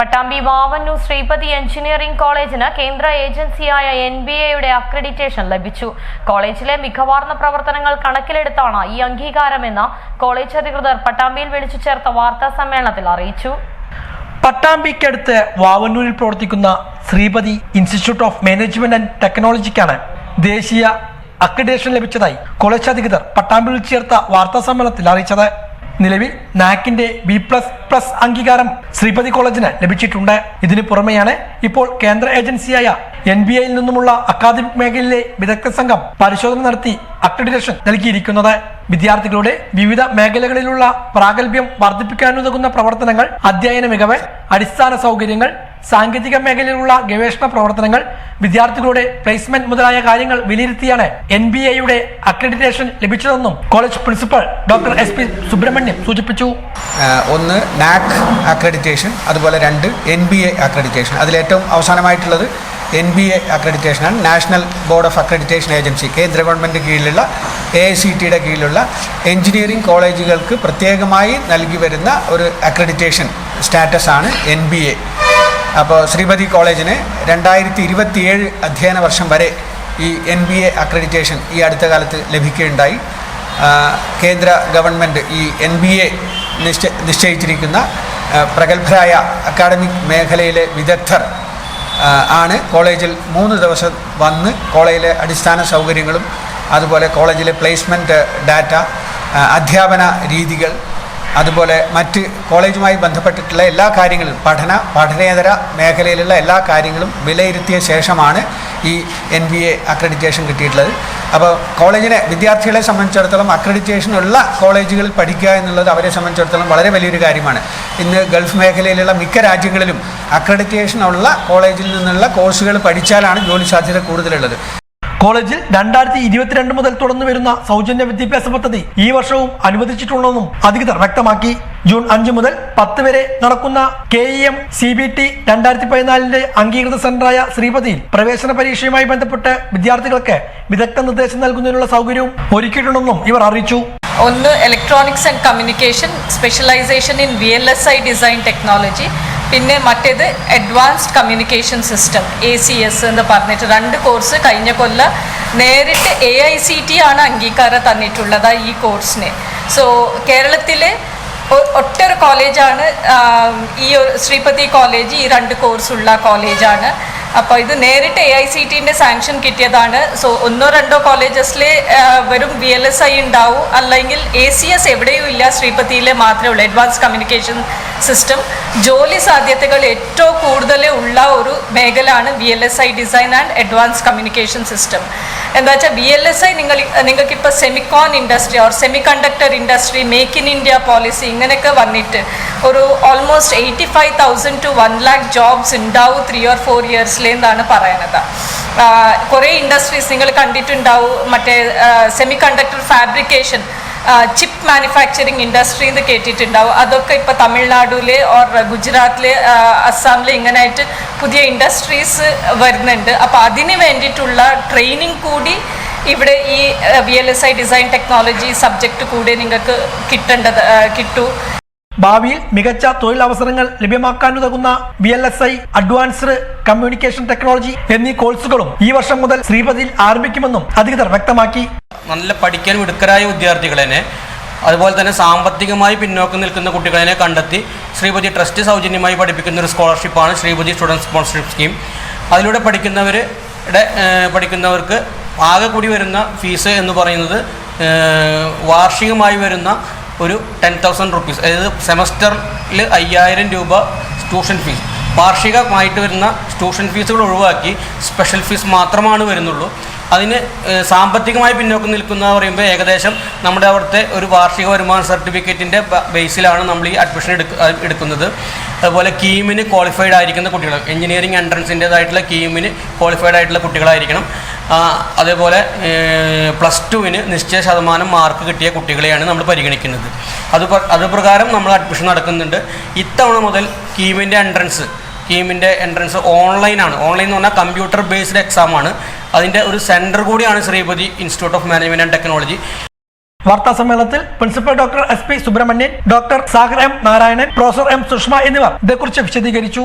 Pattambi Vavanoor Sreepathi engineering കോളേജിന് കേന്ദ്ര ഏജൻസിയായ എൻ ബി എയുടെ അക്രഡിറ്റേഷൻ ലഭിച്ചു. കോളേജിലെ മികവാർന്ന പ്രവർത്തനങ്ങൾ കണക്കിലെടുത്താണ് ഈ അംഗീകാരമെന്ന് കോളേജ് അധികൃതർ പട്ടാമ്പിയിൽ വിളിച്ചു ചേർത്ത വാർത്താ സമ്മേളനത്തിൽ അറിയിച്ചു. പട്ടാമ്പിക്കടുത്ത് വാവന്നൂരിൽ പ്രവർത്തിക്കുന്ന Sreepathi institute of management and ടെക്നോളജിക്കാണ് ദേശീയ അക്രഡിറ്റേഷൻ ലഭിച്ചതായി കോളേജ് അധികൃതർ പട്ടാമ്പിയിൽ ചേർത്ത വാർത്താ സമ്മേളനത്തിൽ അറിയിച്ചത്. നിലവിൽ നാക്കിന്റെ ബി പ്ലസ് പ്ലസ് അംഗീകാരം ശ്രീപതി കോളേജിന് ലഭിച്ചിട്ടുണ്ട്. ഇതിനു പുറമെയാണ് ഇപ്പോൾ കേന്ദ്ര ഏജൻസിയായ എൻ ബി ഐയിൽ നിന്നുമുള്ള അക്കാദമിക് മേഖലയിലെ വിദഗ്ധ സംഘം പരിശോധന നടത്തി അക്രഡിറ്റേഷൻ നൽകിയിരിക്കുന്നത്. വിദ്യാർത്ഥികളുടെ വിവിധ മേഖലകളിലുള്ള പ്രാഗൽഭ്യം വർദ്ധിപ്പിക്കാനുതകുന്ന പ്രവർത്തനങ്ങൾ അധ്യയന മികവ് അടിസ്ഥാന സൗകര്യങ്ങൾ സാങ്കേതിക മേഖലയിലുള്ള ഗവേഷണ പ്രവർത്തനങ്ങൾ വിദ്യാർത്ഥികളുടെ പ്ലേസ്മെന്റ് മുതലായ കാര്യങ്ങൾ വിലയിരുത്തിയാണ് എൻ ബി എയുടെ accreditation ലഭിച്ചതെന്നും college principal doctor S P Subramaniam സൂചിപ്പിച്ചു. ഒന്ന് നാക് അക്രഡിറ്റേഷൻ അതുപോലെ രണ്ട് എൻ ബി എ അക്രഡിറ്റേഷൻ അതിലേറ്റവും അവസാനമായിട്ടുള്ളത് N B A അക്രഡിറ്റേഷനാണ് national board of accreditation agency കേന്ദ്ര ഗവൺമെന്റ് കീഴിലുള്ള എ ഐ സി ടിയുടെ കീഴിലുള്ള എഞ്ചിനീയറിംഗ് കോളേജുകൾക്ക് പ്രത്യേകമായി നൽകി വരുന്ന ഒരു അക്രഡിറ്റേഷൻ സ്റ്റാറ്റസ് ആണ് എൻ ബി എ അപ്പോൾ ശ്രീപതി കോളേജിന് രണ്ടായിരത്തി ഇരുപത്തിയേഴ് അധ്യയന വർഷം വരെ ഈ എൻ ബി എ അക്രഡിറ്റേഷൻ ഈ അടുത്ത കാലത്ത് ലഭിക്കുകയുണ്ടായി. കേന്ദ്ര ഗവൺമെന്റ് ഈ എൻ ബി എ നിശ്ച നിശ്ചയിച്ചിരിക്കുന്ന പ്രഗത്ഭരായ അക്കാഡമിക് മേഖലയിലെ വിദഗ്ധർ ആണ്. കോളേജിൽ മൂന്ന് ദിവസം വന്ന് കോളേജിലെ അടിസ്ഥാന സൗകര്യങ്ങളും അതുപോലെ കോളേജിലെ പ്ലേസ്മെന്റ് ഡാറ്റ അധ്യാപന രീതികൾ അതുപോലെ മറ്റ് കോളേജുമായി ബന്ധപ്പെട്ടിട്ടുള്ള എല്ലാ കാര്യങ്ങളും പഠന പഠനേതര മേഖലയിലുള്ള എല്ലാ കാര്യങ്ങളും വിലയിരുത്തിയ ശേഷമാണ് ഈ എൻ ബി എ അക്രഡിറ്റേഷൻ കിട്ടിയിട്ടുള്ളത്. അപ്പോൾ കോളേജിനെ വിദ്യാർത്ഥികളെ സംബന്ധിച്ചിടത്തോളം അക്രഡിറ്റേഷൻ ഉള്ള കോളേജുകളിൽ പഠിക്കുക എന്നുള്ളത് അവരെ സംബന്ധിച്ചിടത്തോളം വളരെ വലിയൊരു കാര്യമാണ്. ഇന്ന് ഗൾഫ് മേഖലയിലുള്ള മിക്ക രാജ്യങ്ങളിലും അക്രഡിറ്റേഷൻ ഉള്ള കോളേജിൽ നിന്നുള്ള കോഴ്സുകൾ പഠിച്ചാലാണ് ജോലി സാധ്യത കൂടുതലുള്ളത്. കോളേജിൽ രണ്ടായിരത്തി ഇരുപത്തിരണ്ട് മുതൽ തുടർന്നു വരുന്ന സൗജന്യ വിദ്യാഭ്യാസ പദ്ധതി ഈ വർഷവും അനുവദിച്ചിട്ടുണ്ടെന്നും അധികൃതർ വ്യക്തമാക്കി. ജൂൺ അഞ്ച് മുതൽ പത്ത് വരെ നടക്കുന്ന K E M C B T രണ്ടായിരത്തി പതിനാലിന്റെ അംഗീകൃത സെന്ററായ ശ്രീപതിയിൽ പ്രവേശന പരീക്ഷയുമായി ബന്ധപ്പെട്ട് വിദ്യാർത്ഥികൾക്ക് വിദഗ്ധ നിർദ്ദേശം നൽകുന്നതിനുള്ള സൗകര്യവും ഒരുക്കിയിട്ടുണ്ടെന്നും ഇവർ അറിയിച്ചു. ഒന്ന് electronics and communication specialization in V L S I design technology പിന്നെ മറ്റേത് advanced communication system A C S എന്ന് പറഞ്ഞിട്ട് രണ്ട് കോഴ്സ് കഴിഞ്ഞ കൊല്ലം നേരിട്ട് എ ഐ സി ടി ആണ് അംഗീകാരം തന്നിട്ടുള്ളത് ഈ കോഴ്സിന് സോ കേരളത്തിലെ ഒട്ടൊരു കോളേജാണ് ഈ ശ്രീപതി കോളേജ് ഈ രണ്ട് കോഴ്സുള്ള കോളേജാണ് അപ്പോൾ ഇത് നേരിട്ട് എ ഐ സി ടിന്റെ സാങ്ഷൻ കിട്ടിയതാണ്. സോ ഒന്നോ രണ്ടോ കോളേജസിൽ വെറും വി എൽ എസ് ഐ ഉണ്ടാവും. അല്ലെങ്കിൽ എ സി എസ് എവിടെയും ഇല്ല ശ്രീപതിയിലെ മാത്രമേ ഉള്ളൂ. അഡ്വാൻസ് കമ്മ്യൂണിക്കേഷൻ സിസ്റ്റം ജോലി സാധ്യതകൾ ഏറ്റവും കൂടുതൽ ഉള്ള ഒരു മേഖലയാണ് V L S I design and advance communication system എന്താ വെച്ചാൽ വി എൽ എസ് ഐ നിങ്ങൾ നിങ്ങൾക്ക് ഇപ്പോൾ semicon industry or semiconductor industry make in India policy ഇങ്ങനെയൊക്കെ വന്നിട്ട് ഒരു almost eighty five thousand to one lakh jobs ഉണ്ടാവും ത്രീ ഓർ ഫോർ ഇയേഴ്സിലെന്നാണ് പറയുന്നത് കുറേ ഇൻഡസ്ട്രീസ് നിങ്ങൾ കണ്ടിട്ടുണ്ടാവും. മറ്റേ semiconductor fabrication chip manufacturing industry എന്ന് കേട്ടിട്ടുണ്ടാവും. അതൊക്കെ ഇപ്പോൾ തമിഴ്നാടുവിൽ ഓർ ഗുജറാത്തിൽ അസ്സാമിൽ ഇങ്ങനെയായിട്ട് പുതിയ ഇൻഡസ്ട്രീസ് വരുന്നുണ്ട്. അപ്പോൾ അതിന് വേണ്ടിയിട്ടുള്ള ട്രെയിനിങ് കൂടി ഇവിടെ ഈ V L S I design technology subject കൂടി നിങ്ങൾക്ക് കിട്ടേണ്ടത് കിട്ടു. ഭാവിയിൽ മികച്ച തൊഴിലവസരങ്ങൾ ലഭ്യമാക്കാനുതകുന്ന V L S I advanced communication technology എന്നീ കോഴ്സുകളും ഈ വർഷം മുതൽ ശ്രീപതിയിൽ ആരംഭിക്കുമെന്നും അധികൃതർ വ്യക്തമാക്കി. നല്ല പഠിക്കാൻ മിടുക്കരായ വിദ്യാർത്ഥികളെ അതുപോലെ തന്നെ സാമ്പത്തികമായി പിന്നോക്കം നിൽക്കുന്ന കുട്ടികളെ കണ്ടെത്തി ശ്രീപതി ട്രസ്റ്റ് സൗജന്യമായി പഠിപ്പിക്കുന്ന ഒരു സ്കോളർഷിപ്പാണ് ശ്രീപതി സ്റ്റുഡന്റ് സ്പോൺസർഷിപ്പ് സ്കീം. അതിലൂടെ പഠിക്കുന്നവരുടെ പഠിക്കുന്നവർക്ക് ആകെ കൂടി വരുന്ന ഫീസ് എന്ന് പറയുന്നത് വാർഷികമായി വരുന്ന ഒരു ടെൻ തൗസൻഡ് റുപ്പീസ് അതായത് സെമസ്റ്ററിൽ അയ്യായിരം രൂപ ട്യൂഷൻ ഫീസ്. വാർഷികമായിട്ട് വരുന്ന ട്യൂഷൻ ഫീസുകൾ ഒഴിവാക്കി സ്പെഷ്യൽ ഫീസ് മാത്രമാണ് വരുന്നുള്ളൂ. അതിന് സാമ്പത്തികമായി പിന്നോക്കം നിൽക്കുന്ന പറയുമ്പോൾ ഏകദേശം നമ്മുടെ അവിടുത്തെ ഒരു വാർഷിക വരുമാന സർട്ടിഫിക്കറ്റിന്റെ ബേസിലാണ് നമ്മൾ ഈ അഡ്മിഷൻ എടുക്ക എടുക്കുന്നത്. അതുപോലെ കീമിന് ക്വാളിഫൈഡ് ആയിരിക്കുന്ന കുട്ടികൾ എഞ്ചിനീയറിംഗ് എൻട്രൻസിന്റേതായിട്ടുള്ള കീമിന് ക്വാളിഫൈഡ് ആയിട്ടുള്ള കുട്ടികളായിരിക്കണം. അതേപോലെ പ്ലസ് ടുവിന് നിശ്ചയ ശതമാനം മാർക്ക് കിട്ടിയ കുട്ടികളെയാണ് നമ്മൾ പരിഗണിക്കുന്നത്. അത് അത് പ്രകാരം നമ്മൾ അഡ്മിഷൻ നടക്കുന്നുണ്ട്. ഇത്തവണ മുതൽ കീമിന്റെ എൻട്രൻസ് കീമിന്റെ എൻട്രൻസ് ഓൺലൈനാണ് ഓൺലൈൻ എന്ന് പറഞ്ഞാൽ കമ്പ്യൂട്ടർ ബേസ്ഡ് എക്സാമാണ് അതിന്റെ ഒരു സെന്റർ കൂടിയാണ് Sreepathi institute of management and technology വാർത്താ സമ്മേളനത്തിൽ principal doctor S P Subramanian doctor Sagar M Narayanan professor M Sushama എന്നിവർ ഇതേക്കുറിച്ച് വിശദീകരിച്ചു.